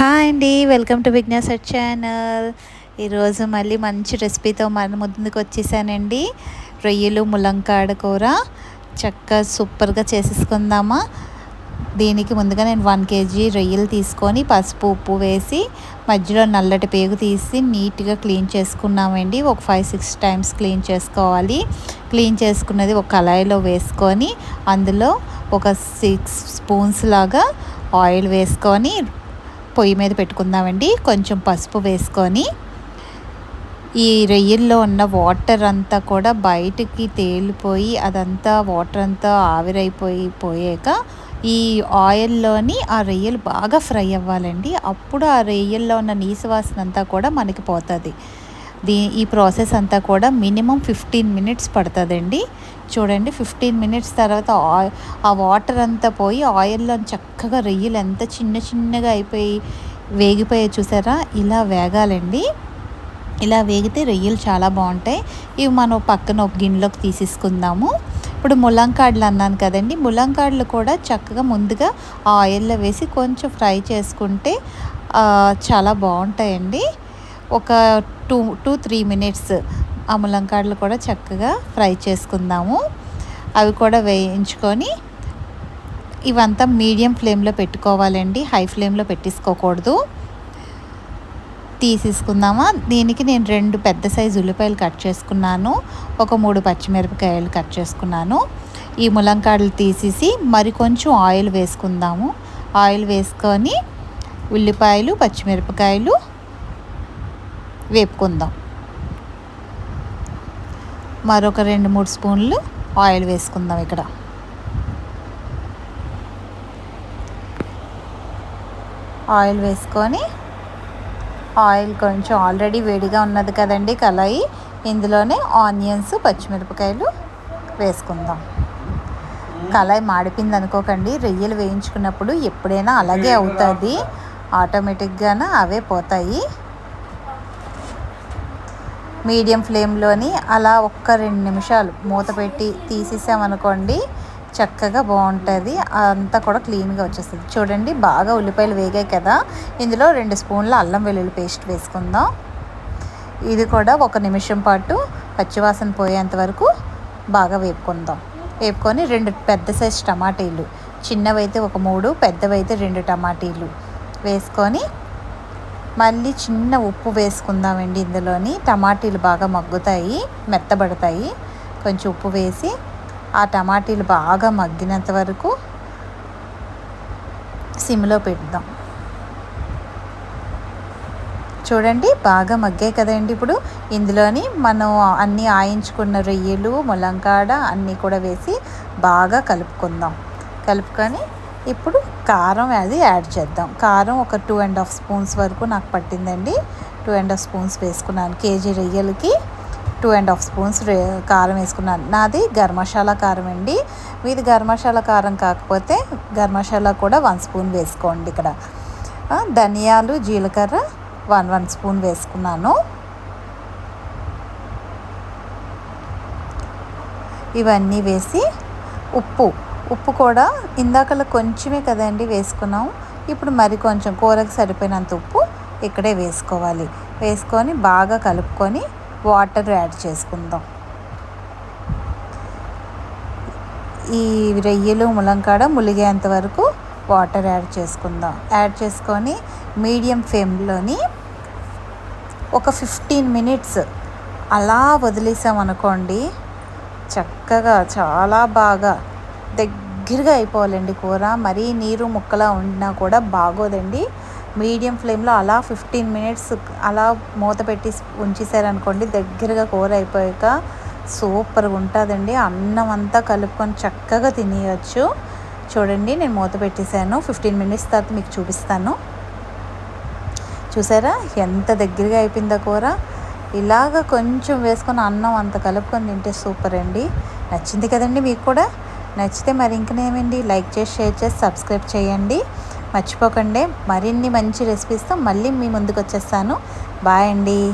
Hi అండి welcome to విజ్ఞాసర్ channel. ఈరోజు మళ్ళీ మంచి రెసిపీతో మన ముందుకు వచ్చేసానండి. రొయ్యలు ములంకాడ కూర. చక్కగా సూపర్గా చేసేసుకుందామా. దీనికి ముందుగా నేను వన్ కేజీ రొయ్యలు తీసుకొని పసుపు ఉప్పు వేసి మధ్యలో నల్లటి పేగు తీసి నీట్గా క్లీన్ చేసుకున్నామండి. ఒక ఫైవ్ సిక్స్ టైమ్స్ క్లీన్ చేసుకోవాలి. క్లీన్ చేసుకున్నది ఒక కళాయిలో వేసుకొని అందులో ఒక సిక్స్ స్పూన్స్ లాగా ఆయిల్ వేసుకొని పొయ్యి మీద పెట్టుకుందామండి. కొంచెం పసుపు వేసుకొని ఈ రొయ్యల్లో ఉన్న వాటర్ అంతా కూడా బయటికి తేలిపోయి అదంతా వాటర్ అంతా ఆవిరైపోయి పోయాక ఈ ఆయిల్లోని ఆ రొయ్యలు బాగా ఫ్రై అవ్వాలండి. అప్పుడు ఆ రొయ్యల్లో ఉన్న నీసు వాసన అంతా కూడా మనకి పోతుంది. దీ ఈ ప్రాసెస్ అంతా కూడా మినిమం ఫిఫ్టీన్ మినిట్స్ పడుతుందండి. చూడండి ఫిఫ్టీన్ మినిట్స్ తర్వాత ఆ వాటర్ అంతా పోయి ఆయిల్లో చక్కగా రొయ్యలు ఎంత చిన్న చిన్నగా అయిపోయి వేగిపోయి చూసారా? ఇలా వేగాలండి. ఇలా వేగితే రొయ్యలు చాలా బాగుంటాయి. ఇవి మనం పక్కన ఒక గిన్నెలోకి తీసేసుకుందాము. ఇప్పుడు ములంకాడలు అన్నాను కదండి ములంకాడలు కూడా చక్కగా ముందుగా ఆయిల్లో వేసి కొంచెం ఫ్రై చేసుకుంటే చాలా బాగుంటాయండి. ఒక టూ టూ త్రీ మినిట్స్ ఆ ములంకాడలు కూడా చక్కగా ఫ్రై చేసుకుందాము. అవి కూడా వేయించుకొని ఇవంతా మీడియం ఫ్లేమ్లో పెట్టుకోవాలండి. హై ఫ్లేమ్లో పెట్టేసుకోకూడదు. తీసేసుకుందామా? దీనికి నేను రెండు పెద్ద సైజు ఉల్లిపాయలు కట్ చేసుకున్నాను. ఒక మూడు పచ్చిమిరపకాయలు కట్ చేసుకున్నాను. ఈ ములంకాడలు తీసేసి మరి కొంచెం ఆయిల్ వేసుకుందాము. ఆయిల్ వేసుకొని ఉల్లిపాయలు పచ్చిమిరపకాయలు వేపుకుందాం. మరొక రెండు మూడు స్పూన్లు ఆయిల్ వేసుకుందాం ఇక్కడ. ఆయిల్ వేసుకొని ఆయిల్ కొంచెం ఆల్రెడీ వేడిగా ఉన్నది కదండి కళాయి. ఇందులోనే ఆనియన్స్ పచ్చిమిరపకాయలు వేసుకుందాం. కళాయి మాడిపోయింది అనుకోకండి. రొయ్యలు వేయించుకున్నప్పుడు ఎప్పుడైనా అలాగే అవుతుంది. ఆటోమేటిక్గానే అవే పోతాయి. మీడియం ఫ్లేమ్లోని అలా ఒక్క రెండు నిమిషాలు మూత పెట్టి తీసేసామనుకోండి చక్కగా బాగుంటుంది. అంతా కూడా క్లీన్గా వచ్చేస్తుంది. చూడండి బాగా ఉల్లిపాయలు వేగాయి కదా. ఇందులో రెండు స్పూన్ల అల్లం వెల్లుల్లి పేస్ట్ వేసుకుందాం. ఇది కూడా ఒక నిమిషం పాటు పచ్చివాసన పోయేంత వరకు బాగా వేపుకుందాం. వేపుకొని రెండు పెద్ద సైజు టమాటీలు చిన్నవైతే ఒక మూడు పెద్దవైతే రెండు టమాటీలు వేసుకొని మళ్ళీ చిన్న ఉప్పు వేసుకుందామండి ఇందులోని. టమాటీలు బాగా మగ్గుతాయి మెత్తబడతాయి. కొంచెం ఉప్పు వేసి ఆ టమాటీలు బాగా మగ్గినంత వరకు సిమ్లో పెడదాం చూడండి బాగా మగ్గాయి కదండి ఇప్పుడు. ఇందులోని మనం అన్నీ ఆయించుకున్న రొయ్యలు ములంకాడ అన్నీ కూడా వేసి బాగా కలుపుకుందాం. కలుపుకొని ఇప్పుడు కారం అది యాడ్ చేద్దాం. కారం ఒక టూ అండ్ హాఫ్ స్పూన్స్ వరకు నాకు పట్టిందండి. టూ అండ్ హాఫ్ స్పూన్స్ వేసుకున్నాను. కేజీ రొయ్యలకి టూ అండ్ హాఫ్ స్పూన్స్ కారం వేసుకున్నాను. నాది గరం కారం అండి. మీది గరం కారం కాకపోతే గరం మసాలా కూడా వన్ స్పూన్ వేసుకోండి ఇక్కడ. ధనియాలు జీలకర్ర వన్ వన్ స్పూన్ వేసుకున్నాను. ఇవన్నీ వేసి ఉప్పు ఉప్పు కూడా ఇందాకలో కొంచెమే కదండి వేసుకున్నాం. ఇప్పుడు మరి కొంచెం కూరకు సరిపోయినంత ఉప్పు ఇక్కడే వేసుకోవాలి. వేసుకొని బాగా కలుపుకొని వాటర్ యాడ్ చేసుకుందాం. ఈ రొయ్యలు ములంకాడ ములిగేంత వరకు వాటర్ యాడ్ చేసుకుందాం. యాడ్ చేసుకొని మీడియం ఫ్లేమ్లోని ఒక ఫిఫ్టీన్ మినిట్స్ అలా వదిలేసామనుకోండి చక్కగా చాలా బాగా దగ్గరగా అయిపోవాలండి కూర. మరీ నీరు ముక్కలా ఉండినా కూడా బాగోదండి. మీడియం ఫ్లేమ్లో అలా ఫిఫ్టీన్ మినిట్స్ అలా మూత పెట్టి ఉంచేసారనుకోండి దగ్గరగా కూర అయిపోయాక సూపర్గా ఉంటుందండి. అన్నం అంతా కలుపుకొని చక్కగా తినేయచ్చు. చూడండి నేను మూత పెట్టేశాను. ఫిఫ్టీన్ మినిట్స్ తర్వాత మీకు చూపిస్తాను. చూసారా? ఎంత దగ్గరగా అయిపోయిందో కూర. ఇలాగ కొంచెం వేసుకొని అన్నం అంత కలుపుకొని తింటే సూపర్ అండి నచ్చింది కదండి మీకు కూడా? నచ్చితే మరి ఇంకనేమండి లైక్ చేసి షేర్ చేసి సబ్స్క్రైబ్ చేయండి. మర్చిపోకండి. మరిన్ని మంచి రెసిపీస్తో మళ్ళీ మీ ముందుకు వచ్చేస్తాను. బాయ్ అండి.